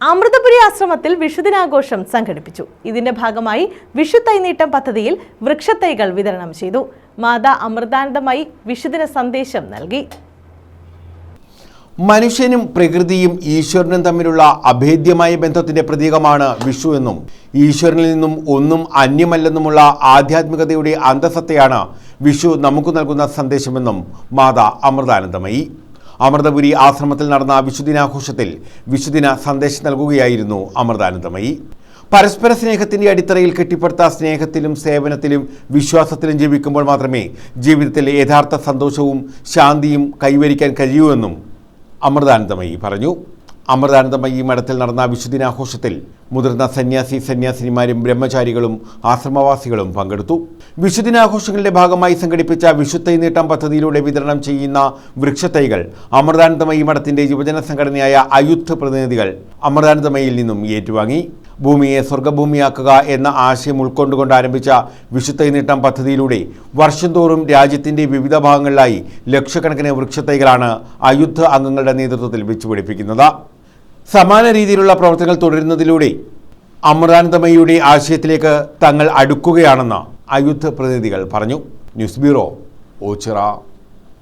അമൃതപുരി ആശ്രമത്തിൽ വിഷുദിനാഘോഷം സംഘടിപ്പിച്ചു. ഇതിന്റെ ഭാഗമായി വിഷു തൈനീട്ടം പദ്ധതിയിൽ വൃക്ഷത്തൈകൾ വിതരണം ചെയ്തു. മാതാ അമൃതാനന്ദമായി വിഷുദിന സന്ദേശം നൽകി. മനുഷ്യനും പ്രകൃതിയും ഈശ്വരനും തമ്മിലുള്ള അഭേദ്യമായ ബന്ധത്തിന്റെ പ്രതീകമാണ് വിഷു എന്നും. ഈശ്വരനിൽ നിന്നും ഒന്നും അന്യമല്ലെന്നുമുള്ള ആധ്യാത്മികതയുടെ അന്തസത്തയാണ് വിഷു നമുക്ക് നൽകുന്ന സന്ദേശമെന്നും മാതാ അമൃതാനന്ദമയി. അമൃതപുരി ആശ്രമത്തിൽ നടന്ന വിശുദിനാഘോഷത്തിൽ വിശുദിന സന്ദേശം നൽകുകയായിരുന്നു അമൃതാനന്ദമയി. പരസ്പര സ്നേഹത്തിന്റെ അടിത്തറയിൽ കെട്ടിപ്പടുത്ത സ്നേഹത്തിലും സേവനത്തിലും വിശ്വാസത്തിലും ജീവിക്കുമ്പോൾ മാത്രമേ ജീവിതത്തിൽ യഥാർത്ഥ സന്തോഷവും ശാന്തിയും കൈവരിക്കാൻ കഴിയൂ എന്നും അമൃതാനന്ദമയി പറഞ്ഞു. അമൃതാനന്ദമയി മഠത്തിൽ നടന്ന വിശുദ്ധിനാഘോഷത്തിൽ മുതിർന്ന സന്യാസി സന്യാസിനിമാരും ബ്രഹ്മചാരികളും ആശ്രമവാസികളും പങ്കെടുത്തു. വിശുദ്ധിനാഘോഷങ്ങളുടെ ഭാഗമായി സംഘടിപ്പിച്ച വിശുദ്ധൈ നീട്ടം പദ്ധതിയിലൂടെ വിതരണം ചെയ്യുന്ന വൃക്ഷത്തൈകൾ അമൃതാനന്ദമയി മഠത്തിന്റെ യുവജന സംഘടനയായ അയുദ്ധ പ്രതിനിധികൾ അമൃതാനന്ദമയിൽ നിന്നും ഏറ്റുവാങ്ങി. ഭൂമിയെ സ്വർഗഭൂമിയാക്കുക എന്ന ആശയം ഉൾക്കൊണ്ടുകൊണ്ട് ആരംഭിച്ച വിശുദ്ധൈ നീട്ടം പദ്ധതിയിലൂടെ വർഷം തോറും രാജ്യത്തിന്റെ വിവിധ ഭാഗങ്ങളിലായി ലക്ഷക്കണക്കിന് വൃക്ഷത്തൈകളാണ് അയുദ്ധ അംഗങ്ങളുടെ നേതൃത്വത്തിൽ വെച്ചുപിടിപ്പിക്കുന്നത്. സമാന രീതിയിലുള്ള പ്രവർത്തനങ്ങൾ തുടരുന്നതിലൂടെ തമയുടെ ആശയത്തിലേക്ക് തങ്ങൾ അടുക്കുകയാണെന്ന് അയുദ്ധ പ്രതിനിധികൾ പറഞ്ഞു. News bureau Ochira.